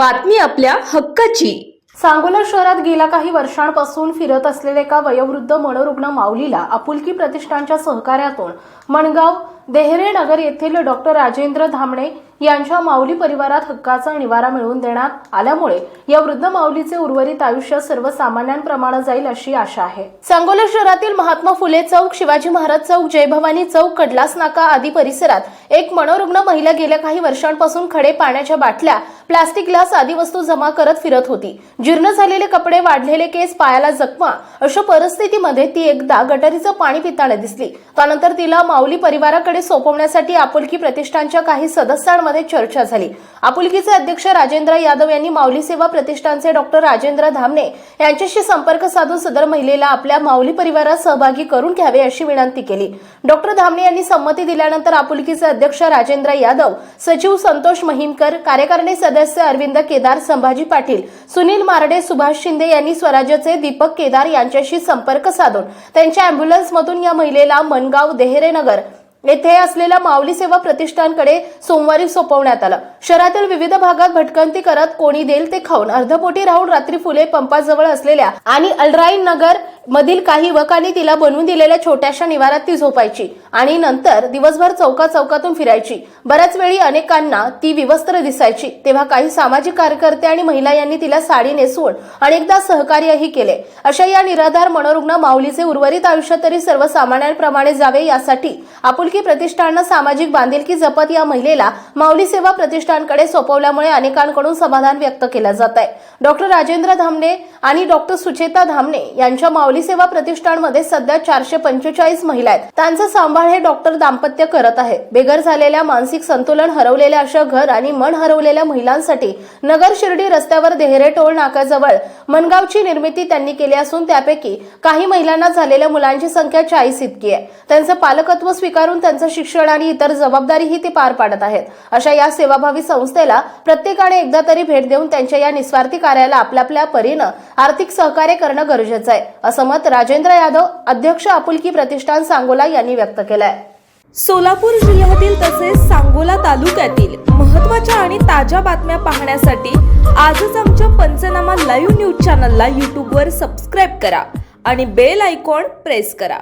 बातमी आपल्या हक्काची. सांगोला शहरात गेल्या काही वर्षांपासून फिरत असलेल्या एका वयोवृद्ध मनोरुग्ण माऊलीला आपुलकी प्रतिष्ठानच्या सहकार्यातून मणगाव देहरे नगर येथील डॉक्टर राजेंद्र धामणे यांच्या माऊली परिवारात हक्काचा निवारा मिळवून देण्यात आल्यामुळे या वृद्ध माऊलीचे उर्वरित आयुष्य सर्वसामान्यांप्रमाणे जाईल अशी आशा आहे. सांगोला शहरातील महात्मा फुले चौक शिवाजी महाराज चौक जयभवानी चौक कडलास नाका आदी परिसरात एक मनोरुग्ण महिला गेल्या काही वर्षांपासून खडे पाण्याच्या बाटल्या प्लास्टिक ग्लास आदी वस्तू जमा करत फिरत होती. जीर्ण झालेले कपडे वाढलेले केस पायाला जखमा अशा परिस्थितीमध्ये ती एकदा गटारीचं पाणी पिताना दिसली. त्यानंतर तिला माऊली परिवाराकडे सोपवण्यासाठी आपुलकी प्रतिष्ठानच्या काही सदस्यांमध्ये चर्चा झाली. आपुलकीचे अध्यक्ष राजेंद्र यादव यांनी माऊली सेवा प्रतिष्ठानचे डॉक्टर राजेंद्र धामणे यांच्याशी संपर्क साधून सदर महिलेला आपल्या माऊली परिवारात सहभागी करून घ्यावे अशी विनंती केली. डॉक्टर धामणे यांनी संमती दिल्यानंतर आपुलकीचे अध्यक्ष राजेंद्र यादव सचिव संतोष महिमकर कार्यकारिणी सदस्य अरविंद केदार संभाजी पाटील सुनील मारडे सुभाष शिंदे यांनी स्वराज्याचे दीपक केदार यांच्याशी संपर्क साधून त्यांच्या अँब्युलन्समधून या महिलेला मनगाव देहरे नगर येथे असलेल्या माऊली सेवा प्रतिष्ठानकडे सोमवारी सोपवण्यात आलं. शहरातील विविध भागात भटकंती करत कोणी देईल ते खाऊन अर्धपोटी राहून रात्री फुले पंपाजवळ असलेल्या आणि अल्राईन नगर मधील काही युवकांनी तिला बनवून दिलेल्या छोट्याशा निवारात ती झोपायची आणि नंतर दिवसभर चौका चौकातून फिरायची. बऱ्याच वेळी अनेकांना ती विवस्त्र दिसायची. तेव्हा काही सामाजिक कार्यकर्ते आणि महिला यांनी तिला साडी नेसवून अनेकदा सहकार्यही केले. अशा या निराधार मनोरुग्ण माऊलीचे उर्वरित आयुष्य तरी सर्वसामान्यांप्रमाणे जावे यासाठी आपुलकी प्रतिष्ठाननं सामाजिक बांधिलकी जपत या महिलेला माऊली सेवा वरिष्ठांकडे सोपवल्यामुळे अनेकांकडून समाधान व्यक्त केलं जात आहे. डॉक्टर राजेंद्र धामणे आणि डॉक्टर सुचेता धामणे यांच्या माऊली सेवा प्रतिष्ठानमध्ये सध्या चारशे पंचेचाळीस महिला आहेत. त्यांचा सांभाळ हे डॉक्टर दाम्पत्य करत आहे. बेघर झालेल्या मानसिक संतुलन हरवलेल्या अशा घर आणि मन हरवलेल्या महिलांसाठी नगर शिर्डी रस्त्यावर देहरे टोळ नाक्याजवळ मनगावची निर्मिती त्यांनी केली असून त्यापैकी काही महिलांना झालेल्या मुलांची संख्या चाळीस इतकी आहे. त्यांचं पालकत्व स्वीकारून त्यांचं शिक्षण आणि इतर जबाबदारीही ते पार पाडत आहेत. अशा या सेवाभावी संस्थेला प्रत्येकाने एकदा तरी भेट देऊन त्यांच्या या निस्वार्थी कार्याला आपल्या आपल्या परीनं आर्थिक सहकार्य करणं गरजेचं आहे असं मत राजेंद्र यादव अध्यक्ष आपुलकी प्रतिष्ठान सांगोला यांनी व्यक्त केलंय. सोलापूर जिल्ह्यातील तसेच सांगोला तालुक्यातील महत्त्वाच्या आणि ताज्या बातम्या पाहण्यासाठी आजच आमच्या पंचनामा लाईव्ह न्यूज चॅनलला यूट्यूबवर सबस्क्राईब करा आणि बेल आयकॉन प्रेस करा.